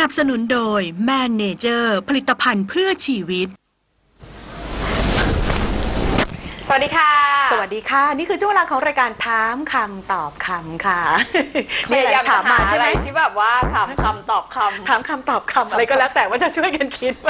นับสนุนโดยแมนเนเจอร์ผลิตภัณฑ์เพื่อชีวิต สวัสดีค่ะ สวัสดีค่ะ นี่คือช่วงเวลาของรายการถามคำตอบคำค่ะพยายามถามมาใช่ไหมอะไรที่แบบว่าถามคำตอบคำ ถามคำตอบคำอะไรก็แล้วแต่ว่าจะช่วยกันคิดไป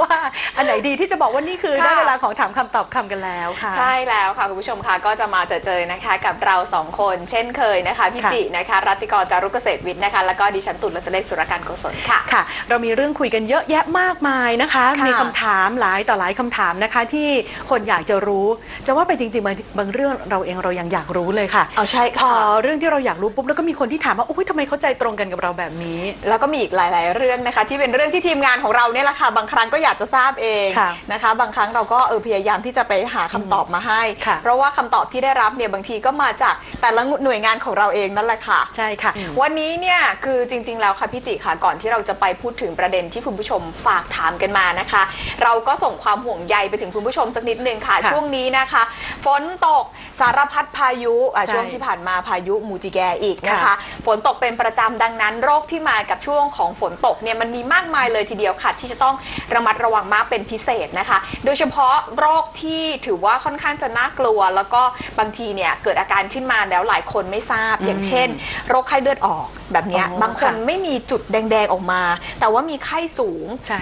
ว่าอันไหนดีที่จะบอกว่านี่คือค่ะ ได้เวลาของถามคำตอบคำกันแล้วค่ะ ใช่แล้วค่ะ คุณผู้ชมค่ะก็จะมาเจอเจอนะคะ กับเราสองคนเช่นเคยนะคะพี่ค่ะ จินะคะ รัตติกรจารุกเกษตรวิทย์นะคะ แล้วก็ดิฉันตุลและจะได้สุรการโกศลค่ะ ค่ะ เรามีเรื่องคุยกันเยอะแยะมากมายนะคะ ค่ะมีคำถามหลายต่อหลายคำถามนะคะ ที่คนอยากจะรู้จะว่าไปจริงๆบางบางเรื่องเราเองเรายังอยากรู้เลยค่ะเอาใช่พอเรื่องที่เราอยากรู้ปุ๊บแล้วก็มีคนที่ถามว่าอุ้ยทำไมเข้าใจตรงกันกับเราแบบนี้ แล้วก็มีอีกหลาย ๆ เรื่องนะคะ ที่เป็นเรื่องที่ทีมงานของเราเนี่ยแหละค่ะบางครั้งก็อยากจะทราบเองค่ะนะคะ บางครั้งเราก็เออพยายามที่จะไปหาคำตอบมาให้ ค่ะเพราะว่าคำตอบที่ได้รับเนี่ยบางทีก็มาจากแต่ละหน่วยงานของเราเองนั่นแหละค่ะ ใช่ค่ะ วันนี้เนี่ยคือจริง ๆ แล้วค่ะพี่จิค่ะก่อนที่เราจะไปพูดถึงประเด็นที่คุณผู้ชมฝากถามกันมานะคะ เราก็ส่งความห่วงใยไปถึงคุณผู้ชมสักนิดนึงค่ะ ค่ะ ช่วงนี้นะคะ ฝนตกสารพัดพายุอะใช่ช่วงที่ผ่านมาพายุมูจิแกอีกนะคะ ค่ะฝนตกเป็นประจำดังนั้นโรคที่มากับช่วงของฝนตกเนี่ยมันมีมากมายเลยทีเดียวค่ะ ที่จะต้องระมัดระวังมากเป็นพิเศษนะคะ โดยเฉพาะโรคที่ถือว่าค่อนข้างจะน่ากลัว แล้วก็บางทีเนี่ยเกิดอาการขึ้นมาแล้วหลายคนไม่ทราบ อย่างเช่น โรคไข้เลือดออกแบบเนี้ยอ๋อบางคนค่ะไม่มีจุดแดงๆออกมา แต่ว่ามีไข้สูง ใช่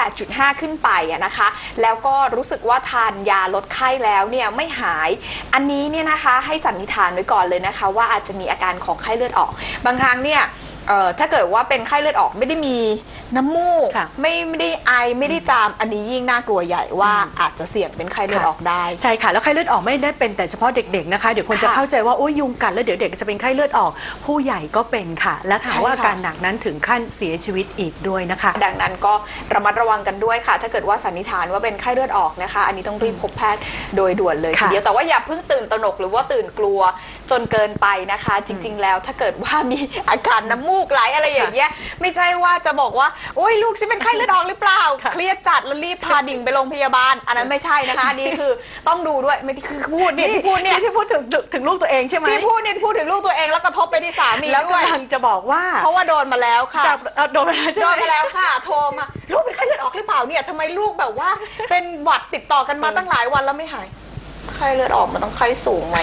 38.5 ขึ้นไปอะนะคะ แล้วก็รู้สึกว่าทานยาลดไข้แล้วเนี่ยไม่หาย อันนี้เนี่ยนะคะให้สันนิษฐานไว้ก่อนเลยนะคะ ว่าอาจจะมีอาการของไข้เลือดออก บางครั้งเนี่ย เอ่อถ้าเกิดว่าเป็นไข้เลือดออกไม่ได้มีน้ำมูกค่ะไม่ไม่ได้ไอไม่ได้จามอันนี้ยิ่งน่ากลัวใหญ่ว่าอาจจะเสี่ยงเป็นไข้เลือดออกได้ ใช่ค่ะ แล้วไข้เลือดออกไม่ได้เป็นแต่เฉพาะเด็กๆนะคะ เดี๋ยวคนจะค่ะเข้าใจว่าโอ้ยยุงกัดแล้วเดี๋ยวเด็กจะเป็นไข้เลือดออก ผู้ใหญ่ก็เป็นค่ะ และถามว่าใช่อาค่ะ การหนักนั้นถึงขั้นเสียชีวิตอีกด้วยนะคะ ดังนั้นก็ระมัดระวังกันด้วยค่ะ ถ้าเกิดว่าสันนิษฐานว่าเป็นไข้เลือดออกนะคะ อันนี้ต้องรีบพบแพทย์โดยด่วนเลยทีค่ะเดียวแต่ว่าอย่าเพิ่งตื่นตระหนกหรือว่าตื่นกลัว จนเกินไปนะคะ จริง ๆ แล้วถ้าเกิดว่ามีอาการน้ำมูกไหลอะไรอย่างเงี้ยไม่ใช่ว่าจะบอกว่าโอ้ยลูกฉันเป็นไข้เลือดออกหรือเปล่าค่ะเครียดจัดแล้วรีบพาดิ่งไปโรงพยาบาล อันนั้นไม่ใช่นะคะอันนี้คือต้องดูด้วยไม่ได้คือพูดเนี่ยที่พูดเนี่ย ที่พูดถึงถึงลูกตัวเองใช่ไหมที่พูดเนี่ยพูดถึงลูกตัวเองแล้วกระทบไปที่สามีแล้วด้วยกำลังจะบอกว่าเพราะว่าโดนมาแล้วค่ะจับเอาโดนไปแล้วใช่โดไหมนมาแล้วค่ะโทรมาลูกเป็นไข้เลือดออกหรือเปล่าเนี่ยทำไมลูกแบบว่าเป็นหวัดติดต่อกันมาตั้งหลายวันแล้วไม่หาย ไข้เลือดออกมันต้องไข้สูงไหม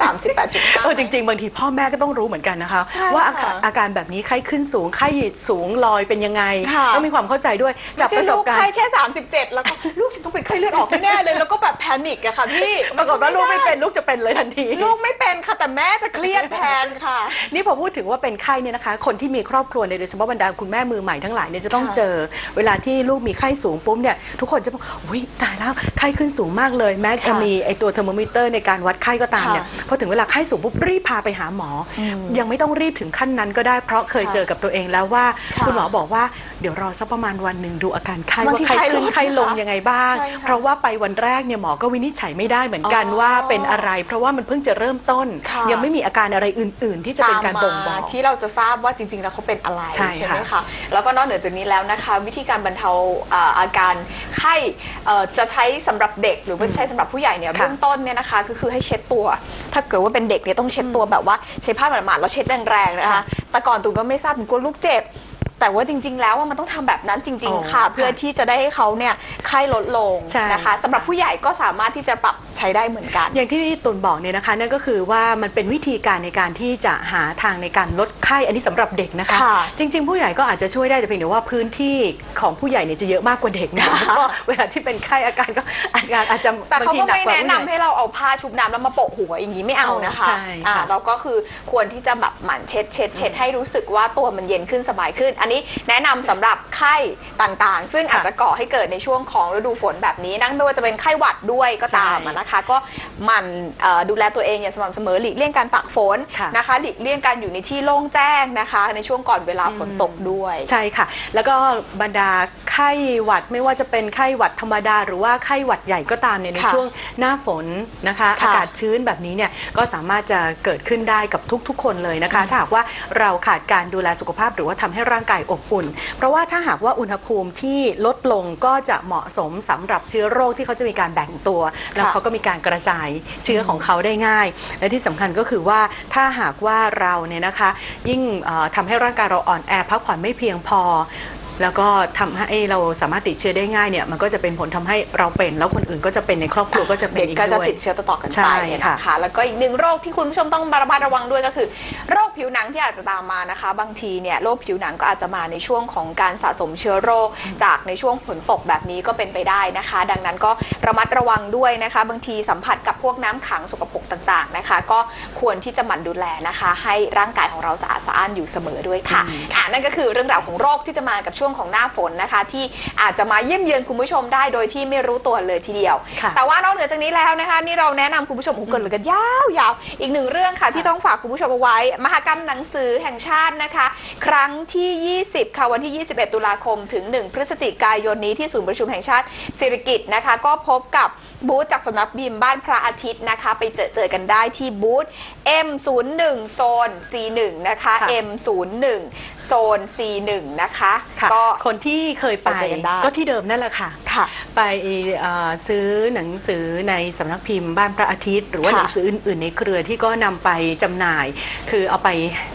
สามสิบแปดจุดห้า เออจริง ๆ บางทีพ่อแม่ก็ต้องรู้เหมือนกันนะคะ ใช่ว่าอาค่ะการอาการแบบนี้ไข้ขึ้นสูงไข้สูงลอยเป็นยังไงค่ะ ต้องมีความเข้าใจด้วยจากไม่ประใช่สลูบกการไข้ณ์แค่สามสิบเจ็ดแล้วก็ ลูกฉันต้องเป็นไข้เลือดออกแน่ๆเลย แล้วก็แบบแพนิคอะค่ะพี่ปรากฏว่าลูกไม่เป็นลูกจะเป็นเลยทันที ลูกไม่เป็นค่ะ แต่แม่จะเครียดแทนค่ะ นี่พอพูดถึงว่าเป็นไข้เนี่ยนะคะ คนที่มีครอบครัวเนี่ยโดยเฉพาะบรรดาคุณแม่มือใหม่ทั้งหลายเนี่ยจะต้องค่ะเจอ เวลาที่ลูกมีไข้สูงปุ๊บเนี่ยทุกคนจะบอกอุ้ยตายแล้วไข้ขึ้นสูงมากเลย แม้จะค่ะมีไอตัวเทอร์โมมิเตอร์ในการวัดไข้ก็ตามเนี่ยค่ะพอถึงเวลาไข้สูงปุ๊บรีบพาไปหาหมออยังไม่ต้องรีบถึงขั้นนั้นก็ได้เพราะเคยค่ะเจอกับตัวเองแล้วว่าค่ะคุณหมอบอกว่าเดี๋ยวรอสักประมาณวันหนึ่งดูอาการไข้บางว่าทีไข้ขึ้นไข้ไข้ลลดงนะคะยังไงบ้างใช่ค่ะเพราะว่าไปวันแรกเนี่ยหมอก็วินิจฉัยไม่ได้เหมือนกันอ๋อว่าเป็นอะไร เพราะว่ามันเพิ่งจะเริ่มต้นค่ะยังไม่มีอาการอะไรอื่น ๆ ที่จะเป็นการบ่งบอกตมมที่เราจะทราบว่าจริง ๆ แล้วเขาเป็นอะไรใช่ไหมค่ะคะแล้วก็นอกเหนือจากนี้แล้วนะคะ วิธีการบรรเทาอ่าอาการไข้เอ่อจะใช้สำหรับเด็กหรือว่าใช้สำหรับผู้ใหญ่เนี่ยค่ะเบื้องต้นเนี่ยนะคะก็คือให้เช็ดตัว ถ้าเกิดว่าเป็นเด็กเนี่ยต้องเช็ดตัวแบบว่าใช้ผ้าหมาดๆแล้วเช็ดแรงๆนะคะ แต่ก่อนตูนก็ไม่ทราบตูนกลัวลูกเจ็บ แต่ว่าจริง ๆ แล้วว่ามันต้องทำแบบนั้นจริงอ๋อๆค่ะ เพื่อค่ะที่จะได้ให้เขาเนี่ยไข้ลดลงใช่นะคะสำหรับผู้ใหญ่ก็สามารถที่จะปรับใช้ได้เหมือนกัน อย่างที่ตุนบอกเนี่ยนะคะนั่นก็คือว่ามันเป็นวิธีการในการที่จะหาทางในการลดไข้อันนี้สำหรับเด็กนะคะค่ะจริง ๆ ผู้ใหญ่ก็อาจจะช่วยได้แต่เพียงแต่ว่าพื้นที่ของผู้ใหญ่เนี่ยจะเยอะมากกว่าเด็กนะแล้วก็เวลาที่เป็นไข้อาการก็อาการอาจจะแต่บางเขาทีก็หนักไม่กว่าแนะผู้นำใหญ่ให้เราเอาผ้าชุบน้ำแล้วมาโปะหัวอย่างนี้ไม่เอานะคะใช่ค่ะอ่าเราก็คือควรที่จะแบบหมั่นเช็ดเช็ดเช็ดให้รู้สึกว่าตัวมันเย็นขึ้นสบายขึ้นอันนี้แนะนำสำหรับไข้ต่างๆ ซึ่งอาจจะก่อให้เกิดในช่วงของฤดูฝนแบบนี้นะไม่ว่าจะเป็นไข้หวัดด้วยก็ตามใช่อะนะคะ ก็หมั่นเอ่อดูแลตัวเองอย่างสม่ำเสมอหลีกเลี่ยงการตากฝนค่ะนะคะหลีกเลี่ยงการอยู่ในที่โล่งแจ้งนะคะ ในช่วงก่อนเวลาฝนตกด้วย ใช่ค่ะ แล้วก็บรรดา ไข้ไข้หวัดไม่ว่าจะเป็นไข้หวัดธรรมดา หรือว่าไข้หวัดใหญ่ก็ตามเนี่ยในค่ะช่วงหน้าฝนนะคะค่ะอากาศชื้นแบบนี้เนี่ยก็สามารถจะเกิดขึ้นได้กับทุกๆ คนเลยนะคะ ถ้าหากว่าเราขาดการดูแลสุขภาพหรือว่าทำให้ร่างกายอบอุ่น เพราะว่าถ้าหากว่าอุณหภูมิที่ลดลงก็จะเหมาะสมสำหรับเชื้อโรคที่เขาจะมีการแบ่งตัว แล้วเขาก็มีการกระจายเชื้อของเขาได้ง่าย และที่สำคัญก็คือว่าถ้าหากว่าเราเนี่ยนะคะ ยิ่งเอ่อทำให้ร่างกายเราอ่อนแอพักผ่อนไม่เพียงพอ แล้วก็ทำให้เราสามารถติดเชื้อได้ง่ายเนี่ยมันก็จะเป็นผลทำให้เราเป็น แล้วคนอื่นก็จะเป็นในครอบครัวก็จะเป็นเด็กอีกก็จะด้วยติดเชื้อต่อๆกันใช่ไปค่ะนะคะแล้วก็อีกหนึ่งโรคที่คุณผู้ชมต้องระมัดระวังด้วยก็คือ โรคผิวหนังที่อาจจะตามมานะคะ บางทีเนี่ยโรคผิวหนังก็อาจจะมาในช่วงของการสะสมเชื้อโรค จากในช่วงฝนตกแบบนี้ก็เป็นไปได้นะคะ ดังนั้นก็ระมัดระวังด้วยนะคะ บางทีสัมผัสกับพวกน้ำขังสกปรกต่างๆนะคะ ก็ควรที่จะหมั่นดูแลนะคะ ให้ร่างกายของเราสะอาดสะอ้านอยู่เสมอด้วยค่ะอะนั่นก็คือเรื่องราวของโรคที่จะมากับช่วงของหน้าฝนนะคะ ที่อาจจะมาเยี่ยมเยือนคุณผู้ชมได้โดยที่ไม่รู้ตัวเลยทีเดียว ค่ะ แต่ว่านอกเหนือจากนี้แล้วนะคะ นี่เราแนะนำคุณผู้ชมโอ้โหเกินเลยกันยาวๆอีกหนึ่งเรื่องค่ะ ที่ต้องฝากคุณผู้ชมเอาไว้ มหกรรมหนังสือแห่งชาตินะคะ ครั้งที่ 20 ค่ะวันที่ 21 ตุลาคมถึง 1 พฤศจิกายนนี้ที่ศูนย์ประชุมแห่งชาติสิริกิติ์นะคะ ก็พบกับบูธจากสำนักพิมพ์บ้านพระอาทิตย์นะคะ ไปเจอเจอกันได้ที่บูธ M01 โซน C1 นะคะ ค่ะ M01 โซน C1 นะคะ ค่ะก็ คนที่เคยไปไปเจอกันได้ ก็ที่เดิมนั่นแหละค่ะค่ะ ไปเอ่อซื้อหนังสือในสำนักพิมพ์บ้านพระอาทิตย์ หรือว่าค่ะหนังสืออื่น ๆ ในเครือที่ก็นำไปจำหน่าย คือเอาไป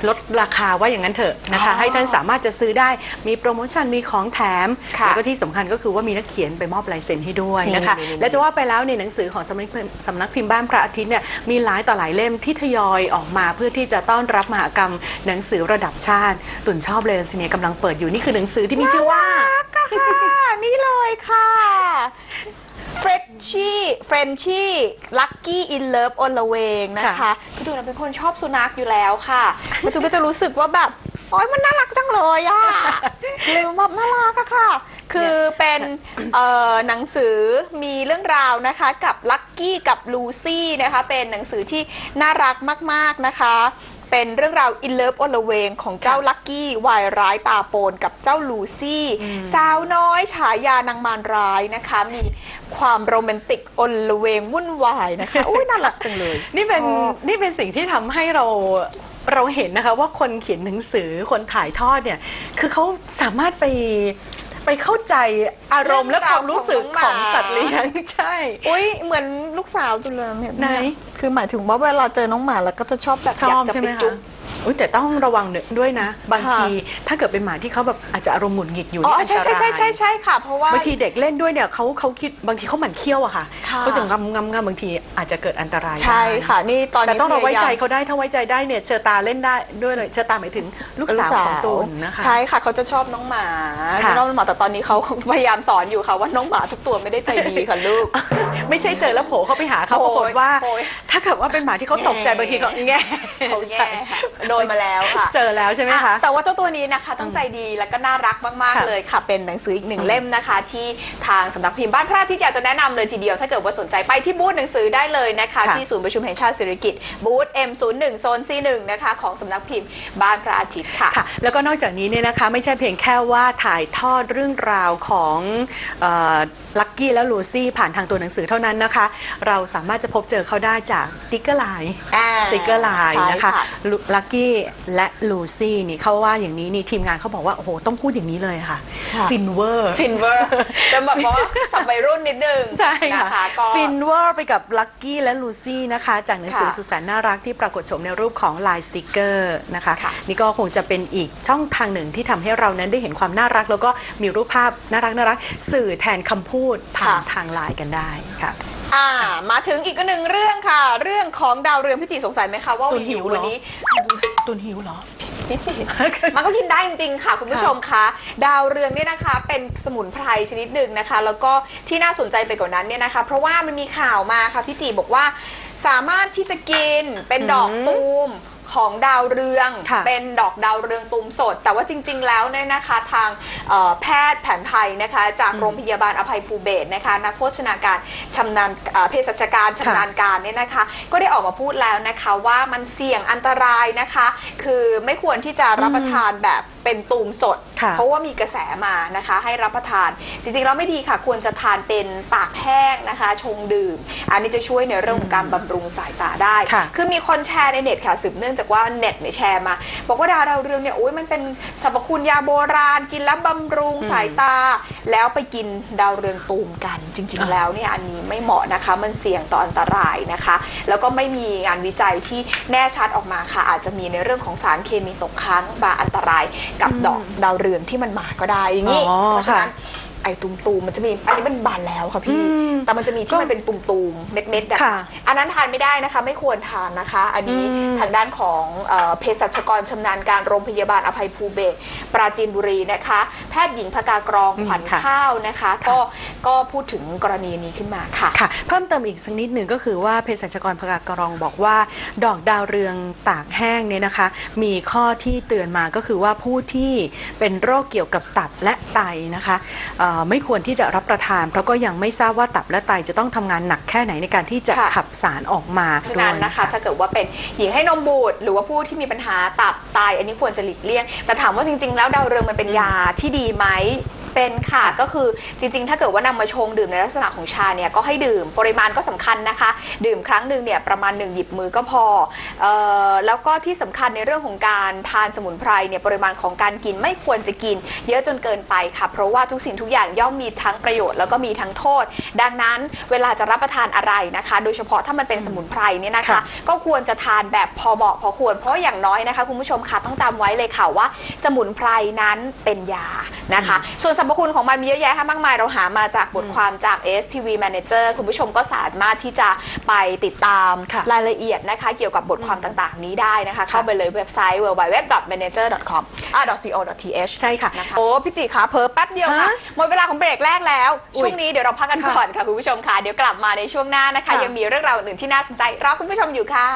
ลดราคาว่าอย่างนั้นเถอะนะคะอ๋อให้ท่านสามารถจะซื้อได้มีโปรโมชั่นมีของแถมค่ะแล้วก็ที่สำคัญก็คือว่ามีนักเขียนไปมอบลายเซ็นให้ด้วยนะคะนี่ๆๆและจะว่าไปแล้วในหนังสือของสำนักพิมพ์สำนักพิมพ์บ้านพระอาทิตย์เนี่ยมีหลายต่อหลายเล่มที่ทยอยออกมาเพื่อที่จะต้อนรับมหกรรมหนังสือระดับชาติ ตุ่นชอบเลยสิเนี่ยกำลังเปิดอยู่นี่คือหนังสือที่มีชื่อว่าค่ะ นี่เลยค่ะ เฟรชชี่เฟรนชี่ลักกี้อินเลิฟอนละเวงนะคะค่ะ พี่ตูนเป็นคนชอบสุนัขอยู่แล้วค่ะพี่ตูนก็จะรู้สึกว่าแบบโอ๊ยมันน่ารักจังเลยอะคือแบบน่ารักอะค่ะ คือเป็นเอ่อหนังสือมีเรื่องราวนะคะ กับลักกี้กับลูซี่นะคะ เป็นหนังสือที่น่ารักมาก ๆนะคะ เป็นเรื่องราวอินเลิฟอลเวงของเจ้าลักกี้วายร้ายตาโปนกับเจ้าลูซี่ สาวน้อยฉายานางมารร้ายนะคะ มีความโรแมนติกอลเวงวุ่นวายนะคะอุ้ยน่ารักจังเลย นี่เป็นชอบนี่เป็นสิ่งที่ทำให้เราเราเห็นนะคะว่าคนเขียนหนังสือคนถ่ายทอดเนี่ย คือเขาสามารถไป ไปเข้าใจอารมณ์และความรู้สึกของสัตว์เลี้ยงใช่ อุ้ยเหมือนลูกสาวตุนเลยเนี่ยไหน คือหมายถึงว่าเวลาเจอน้องหมาแล้วก็จะชอบแบบชอยาอกบจะใช่ไปไหมจุ๊คะบ อุ๊ยแต่ต้องระวังด้วยนะ บางค่ะ ทีถ้าเกิดเป็นหมาที่เขาแบบอาจจะอารมณ์หงุดหงิดอยู่อ๋อนี่ใช่อันตใช่รายใช่ใช่ใช่ค่ะ เพราะว่า บางทีเด็กเล่นด้วยเนี่ยเขาเขาคิดบางทีเขาหมั่นเคี้ยวอะค่ะค่ะ เขาจะงำงำงำบางทีอาจจะเกิดอันตรายใช่ได้ค่ะ นี่ตอนแต่นี้ต้องเราไว้พยยม ใจเขาได้ถ้าไว้ใจได้เนี่ยเชอตาเล่นได้ด้วยเลยเชอตาหมายถึงลูกสาวของตูนนะคะ ใช่ค่ะเขาจะชอบน้องหมาค่ะ น้องหมาแต่ตอนนี้เขาพยายามสอนอยู่ค่ะ ว่าน้องหมาทุกตัวไม่ได้ใจดีค่ะลูก ไม่ใช่เจอแล้วโผล่เข้าไปหาเขาโอ้ปยรากฏว่า โอ้ยถ้าเกิดว่าเป็นหมาที่เขาตกใจแง่ บางทีเขาแง่เขาแย่ค่ะโดนมาแล้วค่ะเจอแล้วใช่ไหมคะอ่แต่ว่าเจ้าตัวนี้นะคะต้องใจดีแล้วก็น่ารักมากค่ะๆเลยค่ะ เป็นหนังสืออีกหนึ่งเล่มนะคะ ที่ทางสำนักพิมพ์บ้านพระอาทิตย์อยากจะแนะนำเลยทีเดียว ถ้าเกิดว่าสนใจไปที่บูธหนังสือได้เลยนะคะค่ะที่ศูนย์ประชุมแห่งชาติสิริกิติ์บูธ M01 โซน C1 นะคะของสำนักพิมพ์บ้านพระอาทิตย์ค่ะค่ะ แล้วก็นอกจากนี้เนี่ยนะคะไม่ใช่เพียงแค่ว่าถ่ายทอดเรื่องราวของลักกี้และลูซี่ผ่านทางตัวหนังสือเท่านั้นนะคะ เราสามารถจะพบเจอเขาได้จากสติ๊กเกอร์ไลน์อ่าสติ๊กเกอร์ไลน์ใช่นะคะค่ะลักกี้และลูซี่นี่เขาว่าอย่างนี้นี่ทีมงานเขาบอกว่า โอ้โห ต้องพูดอย่างนี้เลยค่ะ ค่ะ ฟินเวอร์ ฟินเวอร์จะแบบว่าสับวัยรุ่นนิดนึงใช่นะค่ะคะก็ ฟินเวอร์ไปกับลักกี้และลูซี่นะคะ จากหนังสือค่ะสุดแสนน่ารักที่ปรากฏโฉมในรูปของลายสติกเกอร์นะคะ ค่ะ นี่ก็คงจะเป็นอีกช่องทางหนึ่งที่ทำให้เรานั้นได้เห็นความน่ารัก แล้วก็มีรูปภาพน่ารักน่ารักสื่อแทนคำพูดผ่านทางไลน์กันได้ค่ะ อ่า มาถึงอีกหนึ่งเรื่องค่ะ เรื่องของดาวเรืองพี่จีสงสัยไหมคะว่าตุนหิวเหรอ วันนี้ ตุนหิวเหรอพี่จีมันก็กินได้จริงๆค่ะคุณผู้ชมคะดาวเรืองเนี่ยนะคะเป็นสมุนไพรชนิดหนึ่งนะคะ แล้วก็ที่น่าสนใจไปกว่านั้นเนี่ยนะคะ เพราะว่ามันมีข่าวมาค่ะพี่จีบอกว่า สามารถที่จะกินเป็นดอกตูม ของดาวเรือง ค่ะเป็นดอกดาวเรืองตูมสด แต่ว่าจริง ๆ แล้วเนี่ยนะคะทางเอ่อแพทย์แผนไทยนะคะจากโรงพยาบาลอภัยภูเบศรนะคะนักโภชนาการชำนาญเอ่อเภสัชการชำนาญ การเนี่ยนะคะก็ได้ออกมาพูดแล้วนะคะว่ามันเสี่ยงอันตรายนะคะ คือไม่ควรที่จะรับประทานแบบเป็นตูมสดค่ะ เพราะว่ามีกระแสมานะคะ ให้รับประทาน จริงๆแล้วไม่ดีค่ะ ควรจะทานเป็นปากแห้งนะคะ ชงดื่ม อันนี้จะช่วยในเรื่องของการบำรุงสายตาได้ค่ะคือมีคนแชร์ในเน็ตค่ะสืบเนื่องจากว่าเน็ตเนี่ยแชร์มา บอกว่าดาวดาวเรืองเนี่ยโอ้ยมันเป็นสรรพคุณยาโบราณ กินแล้วบำรุงสายตา แล้วไปกินดาวเรืองตูมกัน จริง ๆ แล้วเนี่ยอันนี้ไม่เหมาะนะคะ มันเสี่ยงต่ออันตรายนะคะ แล้วก็ไม่มีงานวิจัยที่แน่ชัดออกมาค่ะ อาจจะมีในเรื่องของสารเคมีตกค้างบาอันตรายกับดอกดาวเรืองที่มันมาก็ได้อย่างนี้ อ๋อเพราะฉะนั้นค่ะ ไอ้ตุ่มๆมันจะมีอันนี้มันบานแล้วค่ะพี่ อืมแต่มันจะมีที่มันเป็นตุ่มๆเม็ดๆอะค่ะอันนั้นทานไม่ได้นะคะ ไม่ควรทานนะคะ อันนี้อืมทางด้านของเอ่อเภสัชกรชำนาญการโรงพยาบาลอภัยภูเบศรปราจีนบุรีนะคะ แพทย์หญิงพกากรองอืมขวัญค่ะ ข้าวนะคะ ก็ก็พูดถึงกรณีนี้ขึ้นมาค่ะ ค่ะ เพิ่มเติมอีกสักนิดหนึ่งก็คือว่าเภสัชกรพกากรองบอกว่า ดอกดาวเรืองตากแห้งเนี่ยนะคะ มีข้อที่เตือนมาก็คือว่าผู้ที่เป็นโรคเกี่ยวกับตับและไตนะคะเอ่อไม่ควรที่จะรับประทาน เพราะก็ยังไม่ทราบว่าตับและไตจะต้องทำงานหนักแค่ไหนในการที่จะค่ะ ขับสารออกมาฉะด้วนั้ยนนะคะ ถ้าเกิดว่าเป็นหญิงให้นมบุตรหรือว่าผู้ที่มีปัญหาตับไตอันนี้ควรจะหลีกเลี่ยง แต่ถามว่าจริงๆ แล้วดาวเรืองมันเป็นยาที่ดีไหม เป็นค่ะค่ะก็คือจริง ๆ ถ้าเกิดว่านำมาชงดื่มในลักษณะของชาเนี่ยก็ให้ดื่มปริมาณก็สำคัญนะคะ ดื่มครั้งหนึ่งเนี่ยประมาณหนึ่งหยิบมือก็พอเออแล้วก็ที่สำคัญในเรื่องของการทานสมุนไพรเนี่ยปริมาณของการกินไม่ควรจะกิน เยอะจนเกินไปค่ะ เพราะว่าทุกสิ่งทุกอย่างย่อมมีทั้งประโยชน์แล้วก็มีทั้งโทษ ดังนั้นเวลาจะรับประทานอะไรนะคะ โดยเฉพาะถ้ามันเป็นสมุนไพรเนี่ยนะคะค่ะก็ควรจะทานแบบพอเหมาะพอควร เพราะอย่างน้อยนะคะคุณผู้ชมคะต้องจำไว้เลยค่ะว่า สมุนไพรนั้นเป็นยานะคะ ส่วนสรรพคุณของมันมีเยอะแยะค่ะมากมายเราหามาจากบทความจาก STV Manager คุณผู้ชมก็สามารถที่จะไปติดตามค่ะรายละเอียดนะคะ เกี่ยวกับบทความต่างๆ นี้ได้นะคะ เข้าไปเลยเว็บไซต์ www.manager.com อ่า .co.th ใช่ค่ะนะคะโอ้พี่จิคะเพอแป๊บเดียวค่ะฮะหมดเวลาของเบรกแรกแล้วอุ๊ยช่วงนี้เดี๋ยวเราพักกันค่ะก่อนค่ะคุณผู้ชมค่ะเดี๋ยวกลับมาในช่วงหน้านะคะค่ะยังมีเรื่องราวอื่นที่น่าสนใจรอคุณผู้ชมอยู่ค่ะ